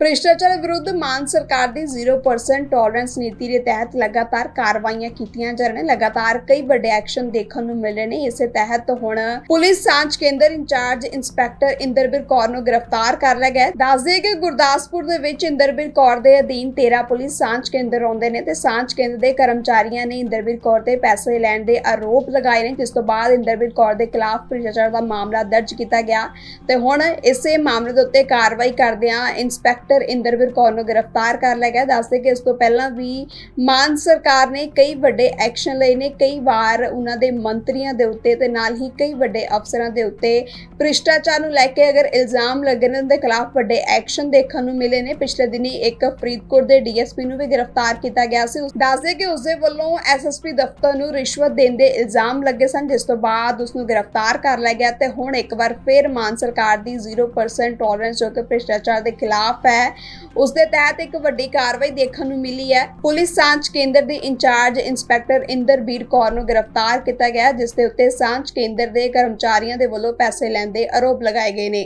ਭ੍ਰਿਸ਼ਟਾਚਾਰ ਵਿਰੁੱਧ ਮਾਨ ਸਰਕਾਰ ਦੀ 0% ਟੋਲਰੈਂਸ ਨੀਤੀ ਦੇ ਤਹਿਤ ਲਗਾਤਾਰ ਕਾਰਵਾਈਆਂ ਕੀਤੀਆਂ ਜਾ ਰਹੀਆਂ ਨੇ। ਲਗਾਤਾਰ ਕਈ ਵੱਡੇ ਐਕਸ਼ਨ ਦੇਖਣ ਨੂੰ ਮਿਲ ਨੇ। ਇਸੇ ਤਹਿਤ ਹੁਣ ਪੁਲਿਸ ਸਾਂਝ ਕੇਂਦਰ ਇੰਚਾਰਜ ਇੰਸਪੈਕਟਰ ਇੰਦਰਬੀਰ ਕੌਰ ਨੂੰ ਗ੍ਰਿਫਤਾਰ ਕਰ ਲਿਆ ਗਿਆ ਹੈ। ਦੱਸਦੇ ਕਿ ਗੁਰਦਾਸਪੁਰ ਦੇ ਵਿੱਚ ਇੰਦਰਬੀਰ ਕੌਰ ਦੇ ਅਧੀਨ 13 ਪੁਲਿਸ ਸਾਂਝ ਕੇਂਦਰ ਆਉਂਦੇ ਨੇ ਤੇ ਸਾਂਝ ਕੇਂਦਰ ਦੇ ਕਰਮਚਾਰੀਆਂ ਨੇ ਇੰਦਰਬੀਰ ਕੌਰ ਤੇ ਪੈਸੇ ਲੈਣ ਦੇ ਆਰੋਪ ਲਗਾਏ ਨੇ, ਜਿਸ ਤੋਂ ਬਾਅਦ ਇੰਦਰਬੀਰ ਕੌਰ ਦੇ ਖਿਲਾਫ ਭ੍ਰਿਸ਼ਟਾਚਾਰ ਦਾ ਮਾਮਲਾ ਦਰਜ ਕੀਤਾ ਗਿਆ। ਤੇ ਹੁਣ ਇਸੇ ਮਾਮਲੇ ਦੇ ਉੱਤੇ ਕਾਰਵਾਈ ਕਰਦਿਆਂ ਇੰਸਪੈਕਟਰ ਇੰਦਰਵੀਰ ਕੌਰ ਨੂੰ ਗ੍ਰਿਫਤਾਰ ਕਰ ਲਿਆ ਗਿਆ। ਦੱਸਦੇ ਕਿ ਇਸ ਤੋਂ ਪਹਿਲਾਂ ਵੀ ਮਾਨ ਸਰਕਾਰ ਨੇ ਕਈ ਵੱਡੇ ਐਕਸ਼ਨ ਲਏ ਨੇ। ਕਈ ਵਾਰ ਉਹਨਾਂ ਦੇ ਮੰਤਰੀਆਂ ਦੇ ਉੱਤੇ ਤੇ ਨਾਲ ਹੀ ਕਈ ਵੱਡੇ ਅਫਸਰਾਂ ਦੇ ਉੱਤੇ ਭ੍ਰਿਸ਼ਟਾਚਾਰ ਨੂੰ ਲੈ ਕੇ ਅਗਰ ਇਲਜ਼ਾਮ ਲੱਗੇ ਨੇ ਉਹਦੇ ਖਿਲਾਫ ਵੱਡੇ ਐਕਸ਼ਨ ਦੇਖਣ ਨੂੰ ਮਿਲੇ ਨੇ। ਪਿਛਲੇ ਦਿਨੀ ਇੱਕ ਫਰੀਦਕੋਟ ਦੇ ਡੀਐਸਪੀ ਨੂੰ ਵੀ ਗ੍ਰਿਫਤਾਰ ਕੀਤਾ ਗਿਆ ਸੀ। ਦੱਸਦੇ ਕਿ ਉਸ ਦੇ ਵੱਲੋਂ ਐਸਐਸਪੀ ਦਫ਼ਤਰ ਨੂੰ ਰਿਸ਼ਵਤ ਦੇਣ ਦੇ ਇਲਜ਼ਾਮ ਲੱਗੇ ਸਨ, ਜਿਸ ਤੋਂ ਬਾਅਦ ਉਸ ਨੂੰ ਗ੍ਰਿਫਤਾਰ ਕਰ ਲਿਆ ਗਿਆ ਤੇ ਹੁਣ ਇੱਕ ਵਾਰ ਫਿਰ ਮਾਨ ਸਰਕਾਰ ਦੀ 0% ਟੋਲਰੈਂਸ ਜੋ ਕਿ ਭ੍ਰਿਸ਼ਟਾਚਾਰ ਦੇ ਖਿਲਾਫ ਹੈ ਹੈ। ਉਸ ਦੇ ਤਹਿਤ ਇੱਕ ਵੱਡੀ ਕਾਰਵਾਈ ਦੇਖਣ ਨੂੰ ਮਿਲੀ ਹੈ। ਪੁਲਿਸ ਸਾਂਝ ਕੇਂਦਰ ਦੀ ਇੰਚਾਰਜ ਇੰਸਪੈਕਟਰ ਇੰਦਰਬੀਰ ਕੌਰ ਨੂੰ ਗ੍ਰਿਫਤਾਰ ਕੀਤਾ ਗਿਆ ਜਿਸ ਦੇ ਉੱਤੇ ਸਾਂਝ ਕੇਂਦਰ ਦੇ ਕਰਮਚਾਰੀਆਂ ਦੇ ਵੱਲੋਂ ਪੈਸੇ ਲੈਣ ਦੇ ਆਰੋਪ ਲਗਾਏ ਗਏ ਨੇ।